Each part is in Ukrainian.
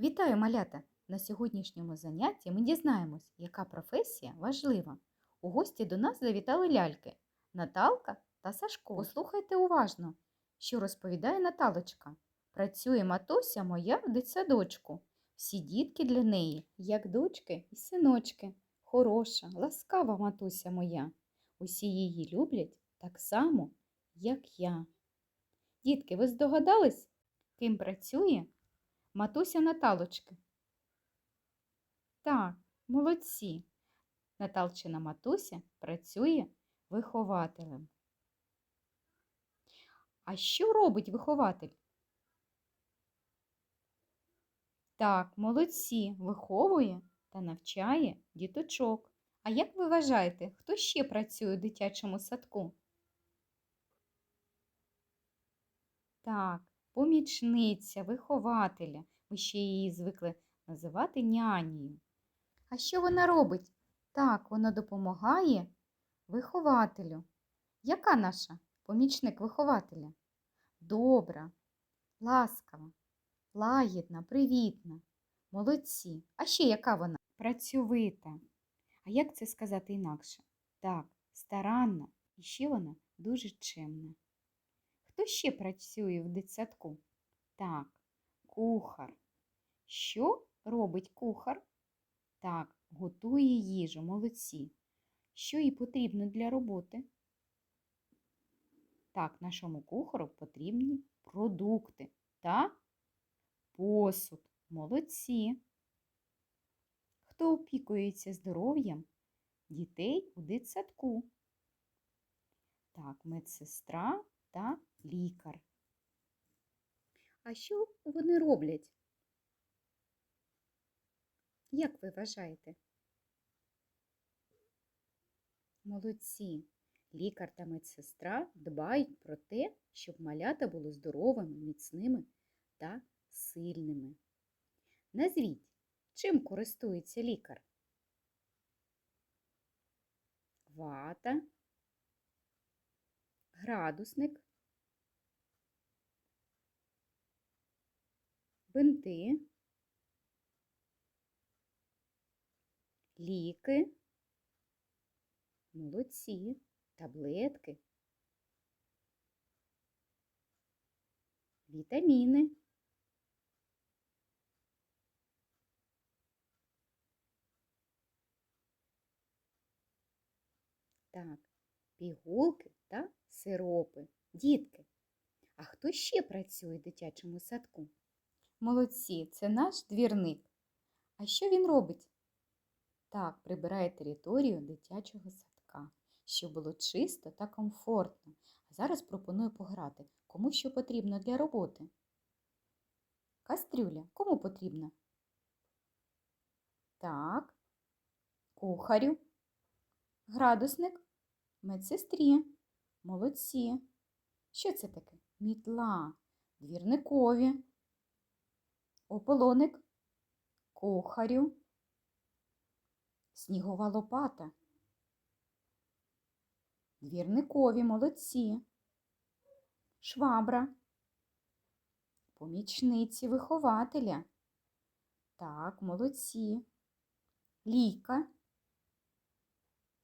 Вітаю, малята! На сьогоднішньому занятті ми дізнаємось, яка професія важлива. У гості до нас завітали ляльки Наталка та Сашко. Послухайте уважно, що розповідає Наталочка. Працює матуся моя в дитсадочку. Всі дітки для неї, як дочки і синочки. Хороша, ласкава матуся моя. Усі її люблять так само, як я. Дітки, ви здогадались, ким працює матуся Наталочки? Так, молодці. Наталчина матуся працює вихователем. А що робить вихователь? Так, молодці, виховує та навчає діточок. А як ви вважаєте, хто ще працює у дитячому садку? Так, помічниця, вихователя. Ми ще її звикли називати нянею. А що вона робить? Так, вона допомагає вихователю. Яка наша помічник вихователя? Добра, ласкава, лагідна, привітна, молодці. А ще яка вона? Працьовита. А як це сказати інакше? Так, старанна і ще вона дуже чемна. Хто ще працює в дитсадку? Так, кухар. Що робить кухар? Так, готує їжу, молодці. Що їй потрібно для роботи? Так, нашому кухару потрібні продукти та посуд. Молодці. Хто опікується здоров'ям дітей у дитсадку? Так, медсестра та лікар. А що вони роблять? Як ви вважаєте? Молодці. Лікар та медсестра дбають про те, щоб малята були здоровими, міцними та сильними. Назвіть, чим користується лікар? Вата, градусник, бинти, ліки, молодці, таблетки, вітаміни. Так, пігулки та сиропи. Дітки. А хто ще працює в дитячому садку? Молодці, це наш двірник. А що він робить? Так, прибирає територію дитячого садка, щоб було чисто та комфортно. А зараз пропоную пограти. Кому що потрібно для роботи? Кастрюля. Кому потрібна? Так. Кухарю. Градусник. Медсестрі. Молодці. Що це таке? Мітла. Двірникові. Ополоник. Кухарю. Снігова лопата. Двірникові молодці. Швабра. Помічниці вихователя. Так, молодці. Ліка.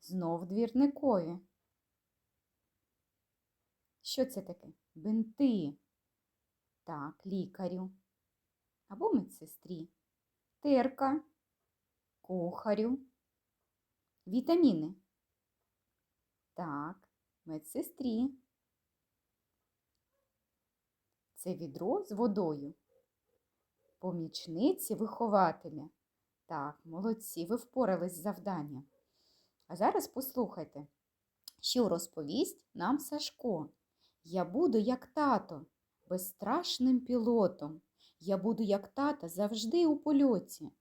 Знов двірникові. Що це таке? Бинти. Так, лікарю. Або медсестрі. Терка. Кухарю. Вітаміни. Так, медсестрі. Це відро з водою. Помічниці вихователя. Так, молодці, ви впорались з завданням. А зараз послухайте, що розповість нам Сашко. Я буду як тато, безстрашним пілотом. Я буду як тата завжди у польоті.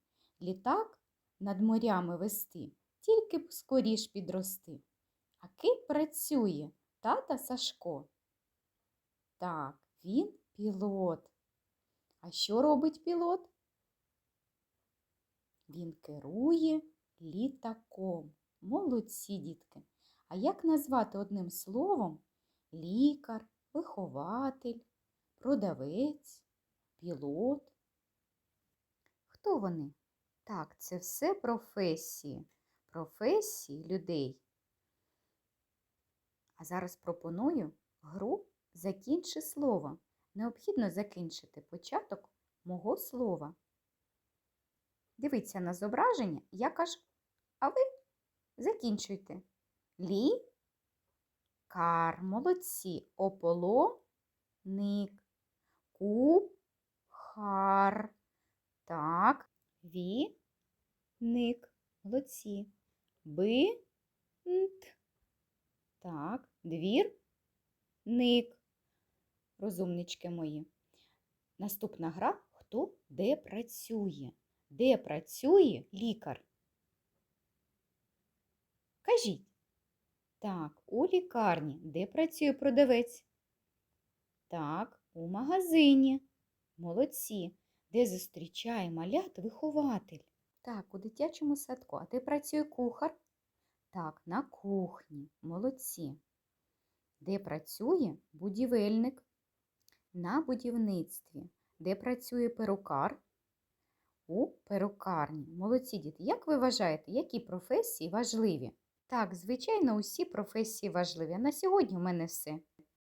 Літак над морями вести, тільки б скоріш підрости. А ким працює тата Сашко? Так, він пілот. А що робить пілот? Він керує літаком. Молодці, дітки. А як назвати одним словом лікар, вихователь, продавець, пілот? хто вони? Так, це все професії. Професії людей. А зараз пропоную гру Закінчи слово. Необхідно закінчити початок мого слова. Дивіться на зображення, я кажу, а ви закінчуйте. Лі, кар, молодці, ополо, ник, куб, хар. Так, ві, ник, молодці. Би, нт. Так, двір, ник. Розумнички мої. Наступна гра хто де працює. Де працює лікар? Кажіть. Так, у лікарні. Де працює продавець? Так, у магазині. Молодці. Де зустрічає малят вихователь? Так, у дитячому садку. А де працює кухар? Так, на кухні. Молодці. Де працює будівельник? На будівництві. Де працює перукар? У перукарні. Молодці діти. Як ви вважаєте, які професії важливі? Так, звичайно, усі професії важливі. На сьогодні в мене все.